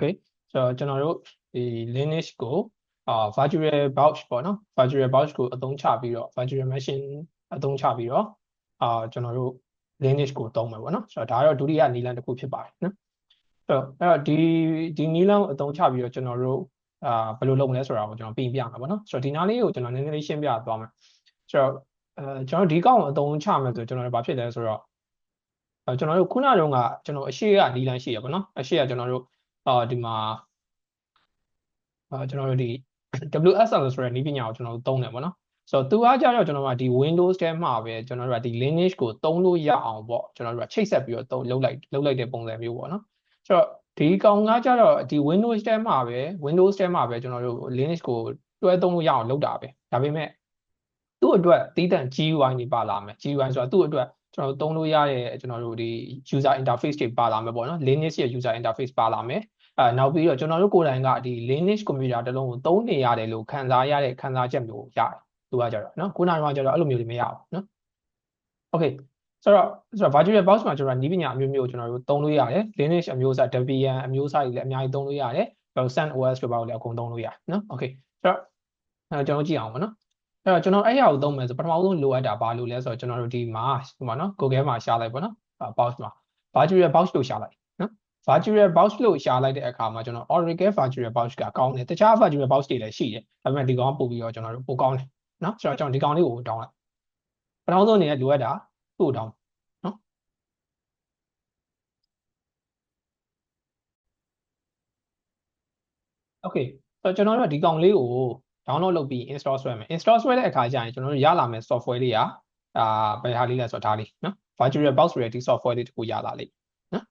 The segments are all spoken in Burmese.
okay ဆိုတော့ကျွန်တော်တို့ဒီ Linux ကိုအာ virtual box ပေါ့နော် virtual box ကိုအသုံးချပြီးတော့ virtual machine အသုံးချပြီးတော့အာကျွန်တော်တို့ Linux ကိုသုံးမယ်ပေါ့နော်ဆိုတော့ဒါကတော့ဒုတိယနည်းလမ်းတစ်ခုဖြစ်ပါတယ်နော်ဆိုတော့အဲ့တော့ဒီဒီနည်းလမ်းကိုအသုံးချပြီးတော့ကျွန်တော်တို့အာဘယ်လိုလုပ်မလဲဆိုတာကိုကျွန်တော်ပြင်ပြမှာပေါ့နော်ဆိုတော့ဒီနားလေးကိုကျွန်တော်နည်းနည်းလေးရှင်းပြသွားမယ်ဆိုတော့အဲကျွန်တော်ဒီကောင်ကိုအသုံးချမယ်ဆိုကျွန်တော်တို့ဘာဖြစ်လဲဆိုတော့အဲကျွန်တော်တို့ခုနတုန်းကကျွန်တော်အရှိကနီးလန်းရှိရပါတော့အရှိကကျွန်တော်တို့ အာဒီမှာအာကျွန်တော်တို့ဒီ WSL ဆိုတဲ့နည်းပညာကိုကျွန်တော်တို့သုံးတယ်ပေါ့နော်ဆိုတော့သူအားကြတော့ကျွန်တော်တို့ကဒီ Windows ထဲမှာပဲကျွန်တော်တို့ကဒီ Linux ကိုသုံးလို့ရအောင်ပေါ့ကျွန်တော်တို့ကချိတ်ဆက်ပြီးတော့သုံးလုပ်လိုက်လုပ်လိုက်တဲ့ပုံစံမျိုးပေါ့နော်ဆိုတော့ဒီကောင်ကကြတော့ဒီ Windows ထဲမှာပဲ Windows ထဲမှာပဲကျွန်တော်တို့ Linux ကိုတွဲသုံးလို့ရအောင်လုပ်တာပဲဒါပေမဲ့သူ့အတွက်တည်တံ့ GUI နေပါလာမယ် GUI ဆိုတာသူ့အတွက်ကျွန်တော်တို့သုံးလို့ရတဲ့ကျွန်တော်တို့ဒီ user interface တွေပါလာမယ်ပေါ့နော် Linux ရဲ့ user interface ပါလာမယ် အဲနောက်ပြီးတော့ကျွန်တော်တို့ကိုယ်တိုင်ကဒီ Linux computer တစ်လုံးကိုသုံးနေရတယ်လို့ခံစားရတဲ့ခံစားချက်မျိုးရတယ်သူကကြတော့နော်ခုနကကြတော့အဲ့လိုမျိုးတွေမရဘူးနော် Okay ဆိုတော့ဆိုတော့ virtual box မှာကျွန်တော်နီးပညာအမျိုးမျိုးကျွန်တော်တို့သုံးလို့ရတယ် Linux အမျိုးအစား Debian အမျိုးအစားတွေလည်းအများကြီးသုံးလို့ရတယ်ပြီးတော့ Sun OS တို့ပါလို့လည်းအကုန်သုံးလို့ရတယ်နော် Okay ဆိုတော့အဲကျွန်တော်ကြည့်အောင်ပါနော်အဲ့တော့ကျွန်တော်အဲ့ရကိုသုံးမယ်ဆိုပထမဆုံးလိုအပ်တာဘာလို့လဲဆိုတော့ကျွန်တော်တို့ဒီမှာဒီမှာနော် Google မှာရှာလိုက်ပါနော် box မှာ virtual box လို့ရှာလိုက်နော် virtual box လို့ရှာလိုက်တဲ့အခါမှာကျွန်တော် Oracle virtual box ကကောင်းတယ်တခြား virtual box တွေလည်းရှိတယ်ဒါပေမဲ့ဒီကောင်ပို့ပြီးတော့ကျွန်တော်တို့ပိုကောင်းတယ်နော်ဆိုတော့ကျွန်တော်ဒီကောင်လေးကိုတောင်းလိုက်ပထမဆုံးအနေနဲ့လိုအပ်တာသူ့ကိုတောင်းနော် Okay ဆိုတော့ကျွန်တော်တို့ဒီကောင်လေးကို download လုပ်ပြီး install ဆွဲမယ် install ဆွဲတဲ့အခါကျရင်ကျွန်တော်တို့ရလာမယ် software တွေကအာဘယ်ဟာလေးလဲဆိုတော့ဒါလေးနော် virtual box ဆိုတဲ့ဒီ software လေးတခုရလာလိမ့်နော်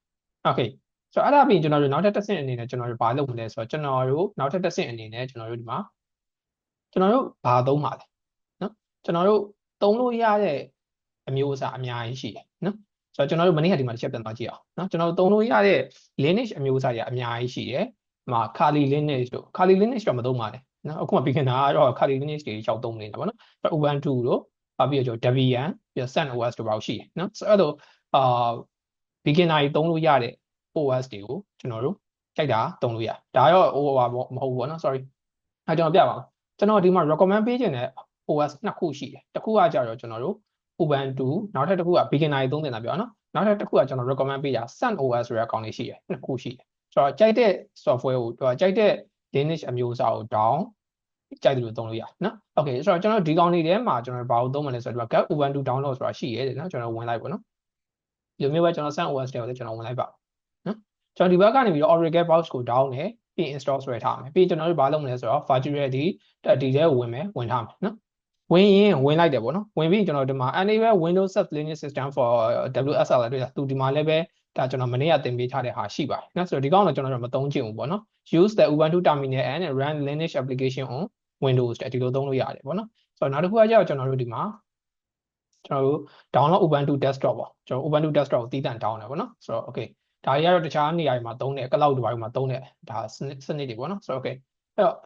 okay ဆိုတော့အဲ့ဒါပြီးကျွန်တော်တို့နောက်ထပ်တစ်ဆင့်အနေနဲ့ကျွန်တော်တို့ဘာလုပ်မလဲဆိုတော့ကျွန်တော်တို့နောက်ထပ်တစ်ဆင့်အနေနဲ့ကျွန်တော်တို့ဒီမှာကျွန်တော်တို့ဘာသုံးပါလဲနော်ကျွန်တော်တို့သုံးလို့ရတဲ့အမျိုးအစားအများကြီးရှိတယ်နော်ဆိုတော့ကျွန်တော်တို့မနေ့ကဒီမှာတစ်ချက်ပြန်သွားကြည့်အောင်နော်ကျွန်တော်တို့သုံးလို့ရတဲ့ Linux အမျိုးအစားတွေအများကြီးရှိတယ်ဒီမှာ Kali Linux တို့ Kali Linux တော့မသုံးပါနဲ့နော်အခုမှ beginner ကတော့ Kali Linux တွေရောက်သုံးနေတာပေါ့နော် Ubuntu တို့ပြီးတော့ Debian ပြီးတော့ Sun OS တို့ပါရှိတယ်နော်ဆိုတော့အာ beginner တွေသုံးလို့ရတဲ့ OS တွေကိုကျွန်တော်တို့ကြိုက်တာသုံးလို့ရဒါတော့ဟိုဟာမဟုတ်ဘူးပေါ့နော် sorry အဲကျွန်တော်ပြပါမယ်ကျွန်တော်ဒီမှာ recommend ပေးခြင်းတဲ့ OS နှစ်ခုရှိတယ်တစ်ခုကကြတော့ကျွန်တော်တို့ Ubuntu နောက်ထပ်တစ်ခုက beginner တွေသုံးတင်တာပြောနော်နောက်ထပ်တစ်ခုကကျွန်တော် recommend ပေးတာ Sun OS ဆိုတဲ့အကောင့်လေးရှိတယ်နှစ်ခုရှိတယ်ဆိုတော့ကြိုက်တဲ့ software ကိုကြိုက်တဲ့ Linux အမျိုးအစားကို down ကြိုက်တယ်လို့သုံးလို့ရနော် okay ဆိုတော့ကျွန်တော်ဒီကောင်လေးထဲမှာကျွန်တော်ဘာလို့သုံးမလဲဆိုတော့ get ubuntu download ဆိုတာရှိရတယ်နော်ကျွန်တော်ဝင်လိုက်ပါနော်ဒီလိုမျိုးပဲကျွန်တော် sun os တွေကိုလည်းကျွန်တော်ဝင်လိုက်ပါနော် ကျွန်တော်ဒီဘက်ကနေပြီးတော့ oracle box ကို down နဲ့ပြီး install ဆွဲထားမယ်ပြီးကျွန်တော်တို့ဘာလုပ်မလဲဆိုတော့ virtual ဒီဒီထဲကိုဝင်မယ်ဝင်ထားမယ်နော်ဝင်ရင်ဝင်လိုက်တယ်ပေါ့နော်ဝင်ပြီးကျွန်တော်ဒီမှာ enable windows set linux system for wsl တွေ့တာသူဒီမှာလည်းပဲဒါကျွန်တော်မနေ့ကသင်ပေးထားတဲ့ဟာရှိပါတယ်နော်ဆိုတော့ဒီကောင်တော့ကျွန်တော်တို့မသုံးချင်ဘူးပေါ့နော် use the ubuntu terminal and run linux application on Windows တဲ့ဒီလိုသုံးလို့ရတယ်ပေါ့နော်ဆိုတော့နောက်တစ်ခုကကျတော့ကျွန်တော်တို့ဒီမှာကျွန်တော်တို့ download Ubuntu desktop ပေါ့ကျွန်တော် Ubuntu desktop ကိုတည်တံ့ down တယ်ပေါ့နော်ဆိုတော့ okay ဒါတွေကတော့တခြားနေရာတွေမှာသုံးတဲ့ cloud တွေမှာသုံးတဲ့ဒါစနစ်စနစ်တွေပေါ့နော်ဆိုတော့ okay အဲ့တော့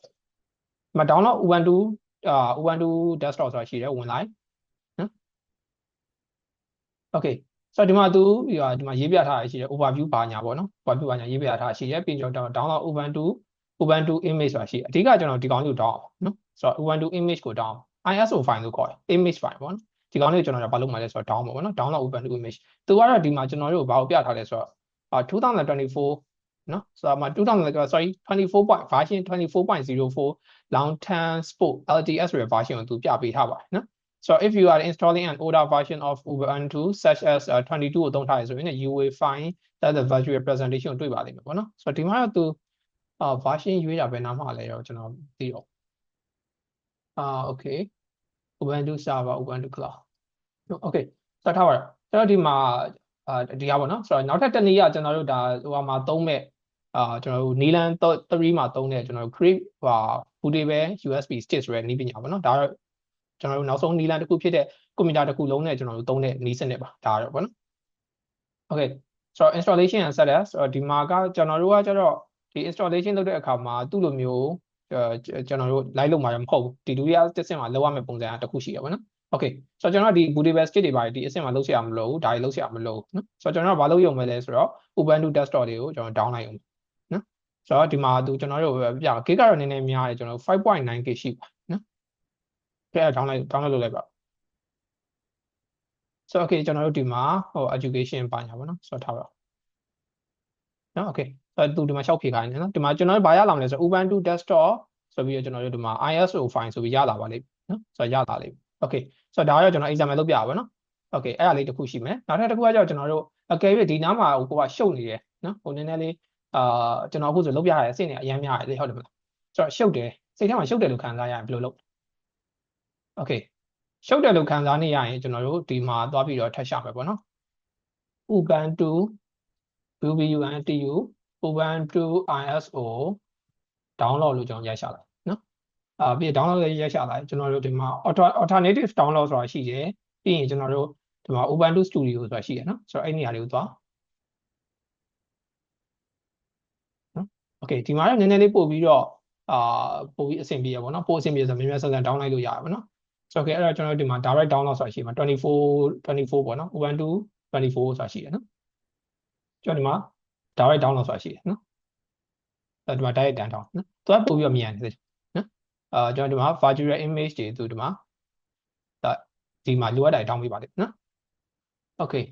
မ download Ubuntu အာ Ubuntu desktop ဆိုတာရှိတယ်ဝင်လိုက်နော် okay ဆိုတော့ဒီမှာသူဒီမှာရေးပြထားရရှိတယ် overview ဘာညာပေါ့နော် overview ဘာညာရေးပြထားရှိတယ်ပြီးတော့ download Ubuntu Ubuntu image ဆိုတာရှိတယ်အဓိကကျွန်တော်ဒီကောင်လေးကို down အောင်နော်ဆိုတော့ Ubuntu image ကို down ISO file လို့ခေါ်တယ် image file ပေါ့နော်ဒီကောင်လေးကိုကျွန်တော်ဘာလုပ်မှာလဲဆိုတော့ down ပါပေါ့နော် download Ubuntu image သူကတော့ဒီမှာကျွန်တော်တို့ဘာကိုပြထားလဲဆိုတော့ 2024နော်ဆိုတော့မှာ2000 sorry 24 point version 24.04 long term sport LTS ဆိုတဲ့ version ကိုသူပြပေးထားပါတယ်နော် so if you are installing an older version of Ubuntu such as uh, 22ကိုသုံးထားရဆိုရင် you will find that the virtual presentation ကိုတွေ့ပါလိမ့်မယ်ပေါ့နော်ဆိုတော့ဒီမှာတော့သူအာ version ရွေးတာပဲနားမှာလဲတော့ကျွန်တော်သိတော့အာ okay Ubuntu server Ubuntu cloud okay စထားပါတော့ကျွန်တော်ဒီမှာ အာဒီဟာပေါ့နော်ဆိုတော့နောက်ထပ်တစ်နည်းကကျွန်တော်တို့ဒါဟိုမှာသုံးမဲ့အာကျွန်တော်တို့ Nelan 3မှာသုံးတဲ့ကျွန်တော်တို့ create ဟာ bootable USB stick ဆိုတဲ့နည်းပညာပေါ့နော်ဒါတော့ကျွန်တော်တို့နောက်ဆုံး Nelan တစ်ခုဖြစ်တဲ့ကွန်ပျူတာတစ်ခုလုံးနဲ့ကျွန်တော်တို့သုံးတဲ့နည်းစနစ်ပါဒါတော့ပေါ့နော် okay ဆိုတော့ installation and setup ဆိုတော့ဒီမှာကကျွန်တော်တို့ကကျတော့ဒီ installation လုပ်တဲ့အခါမှာသူ့လိုမျိုးကျွန်တော်တို့ live လုပ်မှာမဟုတ်ဘူးဒီဒုတိယတစ်ဆင့်မှာလောက်ရမယ့်ပုံစံတစ်ခုရှိရပါတော့။ Okay ဆိုတော့ကျွန်တော်ဒီ bootable state တွေပါဒီအဆင့်မှာလုပ်ရမလို့ဒါတွေလုပ်ရမလို့နော်ဆိုတော့ကျွန်တော်ကဘာလုပ်ရုံပဲလဲဆိုတော့ Ubuntu desktop တွေကိုကျွန်တော် down လိုက်အောင်နော်ဆိုတော့ဒီမှာသူကျွန်တော်တို့ပြ gig ကတော့နည်းနည်းများတယ်ကျွန်တော်တို့5.9 gig ရှိပါနော်ကဲ download download လုပ်လိုက်ပါဆိုတော့ okay ကျွန်တော်တို့ဒီမှာဟို education ပါညာပေါ့နော်ဆိုတော့ထားပါနော် okay အဲသူဒီမှာရှောက်ဖြေခိုင်းတယ်နော်ဒီမှာကျွန်တော်တို့ဘာရလာမလဲဆိုတော့ Ubuntu desktop ဆိုပြီးတော့ကျွန်တော်တို့ဒီမှာ ISO file ဆိုပြီးရလာပါလိမ့်နော်ဆိုတော့ရလာလိမ့် okay ဆိုတော့ဒါကတော့ကျွန်တော် example လုပ်ပြပါမယ်နော် okay အဲ့ဒါလေးတစ်ခုရှိမယ်နောက်ထပ်တစ်ခုကကျတော့ကျွန်တော်တို့အကယ်၍ဒီနားမှာဟိုကရှုပ်နေတယ်နော်ဟိုနည်းနည်းလေးအာကျွန်တော်အခုဆိုလုပ်ပြရတဲ့အဆင့်တွေအများများတယ်ဟုတ်တယ်မလားဆိုတော့ရှုပ်တယ်စိတ်ထဲမှာရှုပ်တယ်လို့ခံစားရရင်ဘယ်လိုလုပ် okay ရှုပ်တယ်လို့ခံစားနေရရင်ကျွန်တော်တို့ဒီမှာသွားပြီးတော့ထပ်ရှာမယ်ပေါ့နော် Ubuntu ubuntu ubuntu iso download လို့ကျွန်တော်ရိုက်ရှာလိုက်နော် အာပြီး download လေးရိုက်ရှာလိုက်ကျွန်တော်တို့ဒီမှာ alternative download ဆိုတာရှိတယ်ပြီးရင်ကျွန်တော်တို့ဒီမှာ ubuntu studio ဆိုတာရှိတယ်နော်ဆိုတော့အဲ့နေရာလေးကိုသွားနော် okay ဒီမှာတော့နည်းနည်းလေးပို့ပြီးတော့အာပို့ပြီးအဆင်ပြေရပါတော့ပို့အဆင်ပြေဆိုမြင်မြင်ဆန်းဆန်း download လို့ရပါပါနော်ဆိုတော့ okay အဲ့တော့ကျွန်တော်တို့ဒီမှာ direct download ဆိုတာရှိမှာ24 24ပေါ့နော် ubuntu 24ဆိုတာရှိတယ်နော်ကျွန်တော်ဒီမှာ direct download ဆိုတာရှိတယ်နော်အဲ့ဒီမှာ direct download နော်သူကပို့ပြီးတော့မြန်တယ်နော် အာကျွန်တော်ဒီမှာ virtual image တွေသူဒီမှာဒါဒီမှာလိုအပ်တာတောင်းပေးပါလိမ့်နော် okay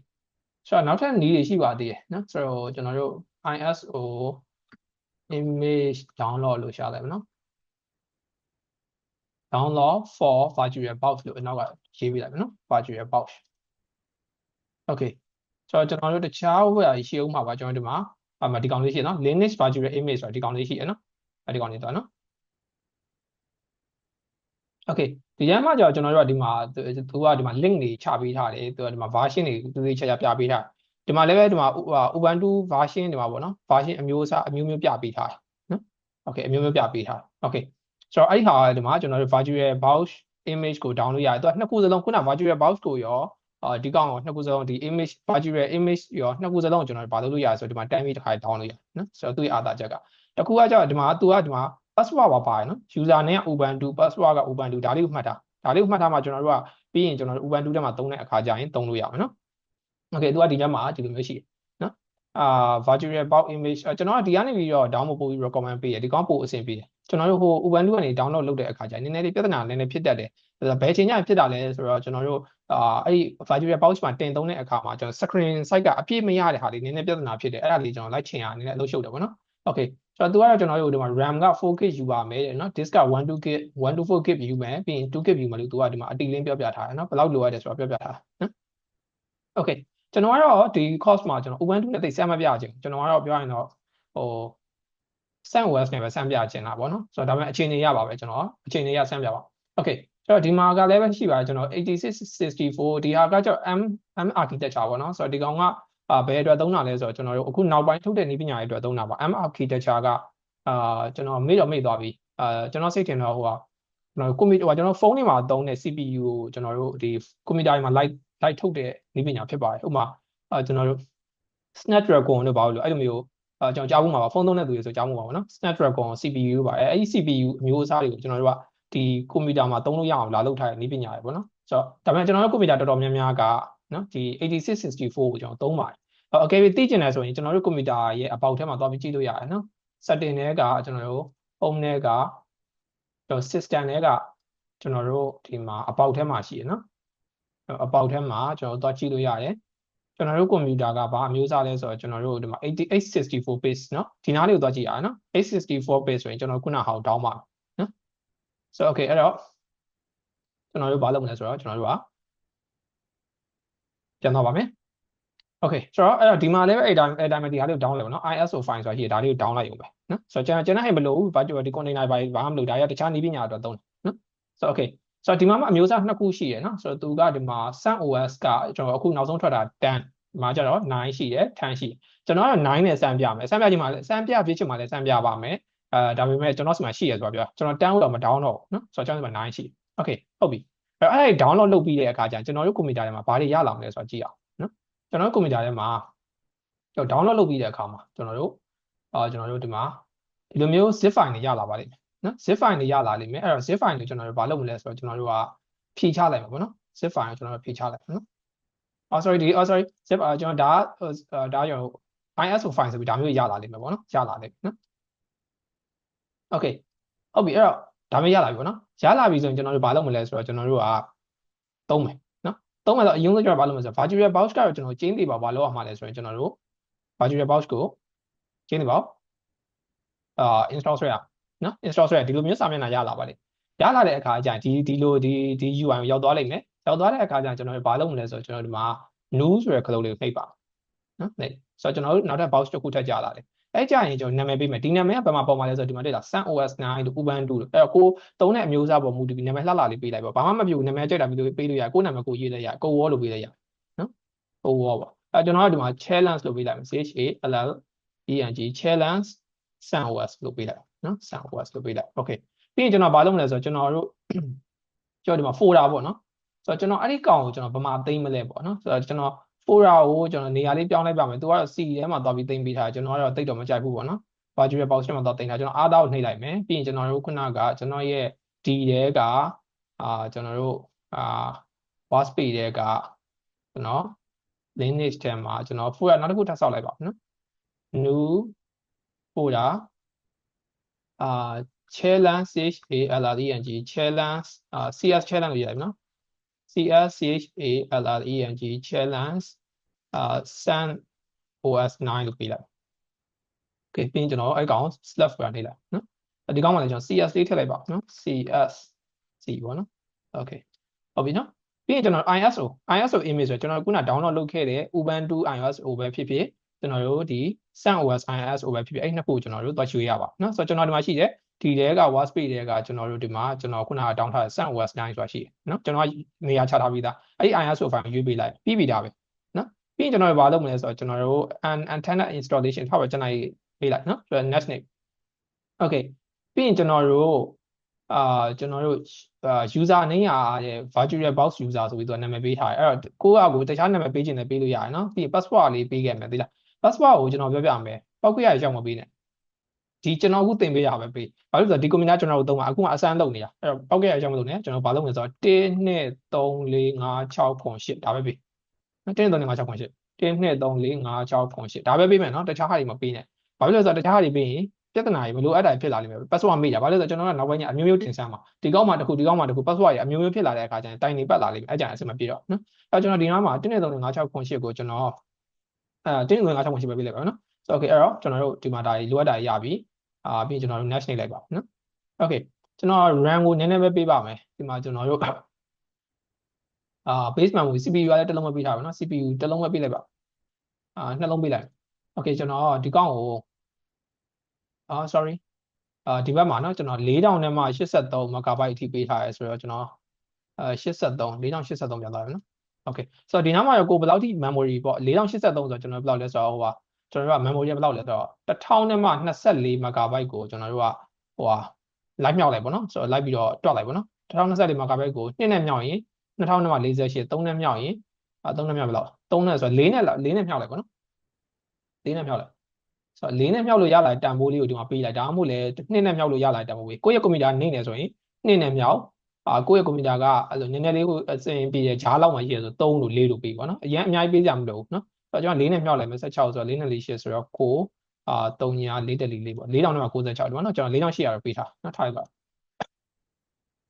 ဆိုတော့နောက်ထပ်နည်းတွေရှိပါသေးတယ်နော်ဆိုတော့ကျွန်တော်တို့ ISO image download လို့ရှာလိုက်ပါနော် download for virtual box လို့အနောက်ကရေးပေးလိုက်ပါနော် virtual box okay ဆိုတော့ကျွန်တော်တို့တခြားဝယ်ရှိအောင်မှာပါကျွန်တော်ဒီမှာအမဒီကောင်လေးရှိနော် Linux virtual image ဆိုတာဒီကောင်လေးရှိရနော်အဲဒီကောင်လေးတော့နော် okay ဒီကျမ်းမှာကျတော့ကျွန်တော်တို့ကဒီမှာသူကဒီမှာ link တွေချပေးထားတယ်သူကဒီမှာ version တွေသူသေးချာချာပြပေးထားဒီမှာလည်းပဲဒီမှာ Ubuntu version ဒီမှာပေါ့နော် version အမျိုးအစားအမျိုးမျိုးပြပေးထားတယ်နော် okay အမျိုးမျိုးပြပေးထား okay ဆိုတော့အဲ့ဒီဟာဒီမှာကျွန်တော်တို့ virtual box image ကို download ရတယ်သူကနှစ်ခုစလုံးခုန virtual box ကိုရောအာဒီကောင်ကိုနှစ်ခုစလုံးဒီ image virtual image ရောနှစ်ခုစလုံးကိုကျွန်တော်တို့ဘာလုပ်လို့ရလဲဆိုတော့ဒီမှာ time တစ်ခါ download ရနော်ဆိုတော့သူ့ရဲ့အာသာချက်ကတခုကကျတော့ဒီမှာသူကဒီမှာ password ပါပါတယ်နော် user နဲ့ ubuntu password က ubuntu ဒါလေးကိုမှတ်ထားဒါလေးကိုမှတ်ထားမှကျွန်တော်တို့ကပြီးရင်ကျွန်တော်တို့ ubuntu ထဲမှာသုံးတဲ့အခါကျရင်သုံးလို့ရမယ်နော် okay သူကဒီညမှာဒီလိုမျိုးရှိတယ်နော်အာ virtual box image ကျွန်တော်ကဒီကနေပြီးတော့ download ပို့ပြီး recommend ပေးတယ်ဒီကောင်ပို့အဆင်ပြေတယ်ကျွန်တော်တို့ဟို ubuntu ကနေ download လုပ်တဲ့အခါကျရင်နည်းနည်းလေးပြဿနာနည်းနည်းဖြစ်တတ်တယ်ဘယ်ချိန်ညဖြစ်တာလဲဆိုတော့ကျွန်တော်တို့အာအဲ့ဒီ virtual box မှာတင်သုံးတဲ့အခါမှာကျွန်တော် screen size ကအပြည့်မရတဲ့ဟာလေးနည်းနည်းပြဿနာဖြစ်တယ်အဲ့ဒါလေးကျွန်တော်လိုက်ချင်ရနည်းနည်းအလုပ်ရှုပ်တယ်ပေါ့နော် okay ဆိုတော့သူကတော့ကျွန်တော်တို့ဒီမှာ RAM က 4K ယူပါမယ်တဲ့နော် disk က 12K 124K ယူမယ်ပြီးရင် 2K ယူမယ်လို့သူကဒီမှာအတိလင်းပြောပြထားတယ်နော်ဘယ်လောက်လိုရတယ်ဆိုတော့ပြောပြထားတယ်နော် okay ကျွန်တော်ကတော့ဒီ course မှာကျွန်တော် Ubuntu နဲ့သိစမ်းမပြချင်ကျွန်တော်ကတော့ပြောရရင်တော့ဟို SunOS နဲ့ပဲစမ်းပြချင်တာပေါ့နော်ဆိုတော့ဒါပေမဲ့အခြေအနေရပါပဲကျွန်တော်အခြေအနေရစမ်းပြပါ okay ဆိုတော့ဒီမှာကလည်းပဲရှိပါတယ်ကျွန်တော်8664ဒီဟာကကျတော့ M M architecture ပေါ့နော်ဆိုတော့ဒီကောင်က အာဘယ်အတွက်သုံးတာလဲဆိုတော့ကျွန်တော်တို့အခုနောက်ပိုင်းထုတ်တဲ့နည်းပညာတွေအတွက်သုံးတာပါ M architecture ကအာကျွန်တော်မေ့တော့မေ့သွားပြီအာကျွန်တော်စိတ်ထင်တော့ဟိုကကျွန်တော်ကွန်ပျူတာကျွန်တော်ဖုန်းတွေမှာသုံးတဲ့ CPU ကိုကျွန်တော်တို့ဒီကွန်ပျူတာတွေမှာ light light ထုတ်တဲ့နည်းပညာဖြစ်ပါတယ်ဥပမာအာကျွန်တော်တို့ Snapdragon တို့ဘာလို့လဲအဲ့လိုမျိုးအာကျွန်တော်ကြားဖို့မှာပါဖုန်းသုံးတဲ့သူတွေဆိုကြားဖို့ပါပေါ့နော် Snapdragon CPU ပါအဲ့ဒီ CPU အမျိုးအစားတွေကိုကျွန်တော်တို့ကဒီကွန်ပျူတာမှာသုံးလို့ရအောင်လာလုပ်ထားတဲ့နည်းပညာတွေပေါ့နော်ဆိုတော့ဒါပေမဲ့ကျွန်တော်တို့ကွန်ပျူတာတော်တော်များများကနော်ဒီ8664ကိုကျွန်တော်သုံးပါတယ် အကယ်၍သိကျင်တယ်ဆိုရင်ကျွန်တော်တို့ကွန်ပျူတာရဲ့အပေါက်ထဲမှာသွားပြီးကြည့်လို့ရတယ်နော် setting တွေကကျွန်တော်တို့ home တွေကတော့ system တွေကကျွန်တော်တို့ဒီမှာအပေါက်ထဲမှာရှိရနော်အပေါက်ထဲမှာကျွန်တော်တို့သွားကြည့်လို့ရတယ်ကျွန်တော်တို့ကွန်ပျူတာကဘာအမျိုးအစားလဲဆိုတော့ကျွန်တော်တို့ဒီမှာ8864 base เนาะဒီနားလေးကိုသွားကြည့်ရအောင်เนาะ864 base ဆိုရင်ကျွန်တော်ခုနဟောင်းတောင်းပါနော် so okay အဲ့တော့ကျွန်တော်တို့ဘာလုပ်မလဲဆိုတော့ကျွန်တော်တို့ကပြန်တော့ပါမယ် okay ဆိုတော့အဲ့တော့ဒီမှာလည်းပဲအဲ့တိုင်းအဲ့တိုင်းပဲဒီဟာလေးကို down လုပ်ပါနော် ISO file ဆိုတာရှိတယ်ဒါလေးကို down လိုက်ရုံပဲနော်ဆိုတော့ကျွန်တော်ကျွန်တော်အဲ့မလို့ဘာဒီ container ဘာဘာမှမလုပ်ဒါရတခြားနည်းပညာအတွက်သုံးတယ်နော်ဆိုတော့ okay ဆိုတော့ဒီမှာမှအမျိုးအစားနှစ်ခုရှိရယ်နော်ဆိုတော့သူကဒီမှာ Sun OS ကကျွန်တော်အခုနောက်ဆုံးထွက်တာ10ဒီမှာကျတော့9ရှိတယ်10ရှိကျွန်တော်ကတော့9နဲ့စမ်းပြမယ်စမ်းပြခြင်းမှာစမ်းပြဖြစ်ချင်မှာလည်းစမ်းပြပါမယ်အဲဒါပေမဲ့ကျွန်တော်စီမှာရှိရဆိုတော့ပြောကျွန်တော်10တော့မ down တော့ဘူးနော်ဆိုတော့ကျွန်တော်စီမှာ9ရှိ okay ဟုတ်ပြီအဲ့အဲ့ download လုပ်ပြီးတဲ့အခါကျရင်ကျွန်တော်တို့ကွန်ပျူတာထဲမှာဘာတွေရလာမလဲဆိုတော့ကြည့်အောင်နော် ကျွန်တော်တို့ကွန်ပျူတာထဲမှာကျွန်တော် download လုပ်ပြီးတဲ့အခါမှာကျွန်တော်တို့အာကျွန်တော်တို့ဒီမှာဒီလိုမျိုး zip file တွေရလာပါလိမ့်မယ်နော် zip file တွေရလာလိမ့်မယ်အဲ့တော့ zip file တွေကျွန်တော်တို့ဘာလုပ်မလဲဆိုတော့ကျွန်တော်တို့ကဖြည့်ချလိုက်မှာပေါ့နော် zip file ကိုကျွန်တော်တို့ဖြည့်ချလိုက်မှာနော်အော် sorry ဒီအော် sorry zip ကျွန်တော်ဒါဒါကျွန်တော် ISO file ဆိုပြီးဒါမျိုးရလာလိမ့်မယ်ပေါ့နော်ရလာလိမ့်မယ်နော် okay ဟုတ်ပြီအဲ့တော့ဒါမျိုးရလာပြီပေါ့နော်ရလာပြီဆိုရင်ကျွန်တော်တို့ဘာလုပ်မလဲဆိုတော့ကျွန်တော်တို့ကသုံးမယ်နော် သုံးမယ်ဆိုအရင်ဆုံးကျွန်တော်ဘာလုပ်မလဲဆိုတော့ virtual box ကတော့ကျွန်တော်ကျင်းသေးပါဘာလုပ်ရမှာလဲဆိုရင်ကျွန်တော်တို့ virtual box ကိုကျင်းသေးပါအာ install ဆွဲရနော် install ဆွဲရဒီလိုမျိုးစာမျက်နှာရလာပါလေရလာတဲ့အခါကျရင်ဒီဒီလိုဒီဒီ UI ကိုရောက်သွားလိမ့်မယ်ရောက်သွားတဲ့အခါကျရင်ကျွန်တော်တို့ဘာလုပ်မလဲဆိုတော့ကျွန်တော်တို့ဒီမှာ new ဆိုတဲ့ခလုံးလေးကိုနှိပ်ပါနော်နှိပ်ဆိုတော့ကျွန်တော်တို့နောက်ထပ် box တစ်ခုထပ်ကြလာတယ် အဲ့ကြရင်ကျွန်တော်နာမည်ပေးမယ်ဒီနာမည်ကဘယ်မှာပေါ်မှာလဲဆိုတော့ဒီမှာတွေ့တာ Sun OS 9လို့ Ubuntu လို့အဲ့တော့ကိုသုံးတဲ့အမျိုးအစားပေါ်မူတည်ပြီးနာမည်လှလှလေးပေးလိုက်ပါဘာမှမပြုတ်နာမည်ကြိုက်တာပြီးလို့ပေးလို့ရကိုနာမည်ကိုရေးလိုက်ရကိုဝေါ်လို့ပေးလိုက်ရနော်ကိုဝေါ်ပါအဲ့ကျွန်တော်ကဒီမှာ challenge လို့ပေးလိုက်မယ် C H A L L E N G challenge Sun OS လို့ပေးလိုက်နော် Sun OS လို့ပေးလိုက် okay ပြီးရင်ကျွန်တော်ဘာလုပ်မလဲဆိုတော့ကျွန်တော်တို့ကျွန်တော်ဒီမှာ folder ပေါ့နော်ဆိုတော့ကျွန်တော်အဲ့ဒီကောင်ကိုကျွန်တော်ဗမာသိမ်းမလဲပေါ့နော်ဆိုတော့ကျွန်တော် folder ကိုကျွန်တော်နေရာလေးပြောင်းလိုက်ပါမယ်သူကတော့ C ထဲမှာသွားပြီးသိမ်းပေးထားကျွန်တော်ကတော့တိတ်တော့မကြိုက်ဘူးပေါ့နော် virtual box ထဲမှာသွားသိမ်းထားကျွန်တော်အားသားကိုနှိပ်လိုက်မယ်ပြီးရင်ကျွန်တော်တို့ခုနကကျွန်တော်ရဲ့ D တဲကအာကျွန်တော်တို့အာ wasp တဲကကျွန်တော် lineage ထဲမှာကျွန်တော် folder နောက်တစ်ခုထပ်ဆောက်လိုက်ပါနော် new folder အာ challenge c h a l r e n g challenge အာ cs challenge ကိုရေးလိုက်နော် cs c h a l r e n g challenge အာ sun os 9လို့ပေးလိုက် okay ပြီးရင်ကျွန်တော်အဲ့ကောင် slash ပြန်နေလိုက်နော်ဒီကောင်မှလည်းကျွန်တော် cs လေးထည့်လိုက်ပါနော် cs c ပေါ့နော် okay ဟုတ်ပြီနော်ပြီးရင်ကျွန်တော် iso iso image ဆိုကျွန်တော်ခုန download လုပ်ခဲ့တဲ့ ubuntu iso ပဲဖြစ်ဖြစ်ကျွန်တော်တို့ဒီ sun os iso ပဲဖြစ်ဖြစ်အဲ့နှစ်ခုကျွန်တော်တို့သွားရွေးရပါနော်ဆိုတော့ကျွန်တော်ဒီမှာရှိတယ် ဒီတဲက wasp တဲကကျွန်တော်တို့ဒီမှာကျွန်တော်ခုနကတောင်းထားတဲ့ sun os 9ဆိုတာရှိတယ်နော်ကျွန်တော်နေရာချထားပြီးသားအဲ့ဒီ iso file ရွေးပေးလိုက်ပြီးပြီဒါပဲနော်ပြီးရင်ကျွန်တော်တို့ဘာလုပ်မလဲဆိုတော့ကျွန်တော်တို့ an antenna installation ထားပါကျွန်တော်ပေးလိုက်နော်ဆိုတော့ next name okay ပြီးရင်ကျွန်တော်တို့အာကျွန်တော်တို့ user name ရတဲ့ virtual box user ဆိုပြီးတော့နာမည်ပေးထားတယ်အဲ့တော့ကိုယ့်အကူတခြားနာမည်ပေးခြင်းနဲ့ပေးလို့ရတယ်နော်ပြီး password လေးပေးခဲ့မယ်သိလား password ကိုကျွန်တော်ပြောပြမယ်ပောက်ခွေရရောက်မပေးနဲ့ ဒီကျွန်တော်အခုသင်ပေးရပဲပေးဘာလို့လဲဆိုတော့ဒီကွန်ပျူတာကျွန်တော်တို့သုံးတာအခုမှအစမ်းလုပ်နေတာအဲ့တော့ပောက်ခွေရရောက်မလုပ်နဲ့ကျွန်တော်ဘာလုပ်မလဲဆိုတော့1 2 3 4 5 6 8ဒါပဲပေး1 2 3 4 5 6 8 1 2 3 4 5 6 8ဒါပဲပေးမယ်နော်တခြားဟာတွေမပေးနဲ့ဘာဖြစ်လဲဆိုတော့တခြားဟာတွေပေးရင်ပြဿနာတွေမလိုအပ်တာဖြစ်လာလိမ့်မယ် password မေ့ကြဘာလို့လဲဆိုတော့ကျွန်တော်ကနောက်ပိုင်းကျအမျိုးမျိုးတင်ဆန်းမှာဒီကောက်မှာတစ်ခုဒီကောက်မှာတစ်ခု password တွေအမျိုးမျိုးဖြစ်လာတဲ့အခါကျရင်တိုင်နေပတ်လာလိမ့်မယ်အဲ့ကြရင်အဆင်မပြေတော့နော်အဲ့ကျွန်တော်ဒီနားမှာ1 2 3 4 5 6 8ကိုကျွန်တော်အဲ1 2 3 5 6 8ပဲပြလိုက်ပါနော်ဆိုတော့ okay အဲ့တော့ကျွန်တော်တို့ဒီမှာဒါလိုအပ်တာရပြီ အာပြီးကျွန်တော်တို့ nash နေလိုက်ပါဦးနော် okay ကျွန်တော် RAM ကိုနည်းနည်းပဲပေးပါမယ်ဒီမှာကျွန်တော်တို့အာ base memory CPU ကလည်းတစ်လုံးပဲပေးထားပါနော် CPU တစ်လုံးပဲပေးလိုက်ပါအာနှလုံးပေးလိုက် okay ကျွန်တော်ဒီကောင်ကိုအာ sorry အာဒီဘက်မှာနော်ကျွန်တော်4000နဲ့မှ83 megabyte အထိပေးထားရဲဆိုတော့ကျွန်တော်အာ83 4083ပြန်သွားပြီနော် okay ဆိုတော့ဒီနောက်မှာရောကိုဘယ်လောက်ထိ memory ပေါ့4083ဆိုတော့ကျွန်တော်ဘယ်လောက်လဲဆိုတော့ဟိုပါ ကျွန်တော်တို့က memory ဘယ်လောက်လဲဆိုတော့1000နဲ့မှ24 MB ကိုကျွန်တော်တို့ကဟိုဟာ live မြောက်လိုက်ပေါ့နော်ဆိုတော့ live ပြီးတော့တွက်လိုက်ပေါ့နော်1024 MB ကို2နဲ့မြောက်ရင်2000နဲ့မှ48 3နဲ့မြောက်ရင်အဲ3နဲ့မြောက်ဘယ်လောက်3နဲ့ဆိုတော့4နဲ့4နဲ့မြောက်လိုက်ပေါ့နော်4နဲ့မြောက်လိုက်ဆိုတော့၄နဲ့မြောက်လို့ရလာတဲ့တန်ဖိုးလေးကိုဒီမှာပေးလိုက်ဒါမှမဟုတ်လေနှစ်နဲ့မြောက်လို့ရလာတဲ့တန်ဖိုးပေးကိုယ့်ရဲ့ကွန်ပျူတာနေနေဆိုရင်နှစ်နဲ့မြောက်အာကိုယ့်ရဲ့ကွန်ပျူတာကအဲ့လိုနည်းနည်းလေးကိုအစင်ပြည့်ဂျားလောက်မှရှိရဆို3လို့4လို့ပေးပါနော်အရင်အများကြီးပေးကြမလို့နော်ဆို တော့ကျွန်တော်၄နဲ့မြောက်လိုက်မယ်16ဆိုတော့၄နဲ့4ဆိုတော့ကိုအာ3ညာ4တက်4လေးပေါ့4000နဲ့96ဒီမှာနော်ကျွန်တော်4800ရပေးထားနော်ထားလိုက်ပါ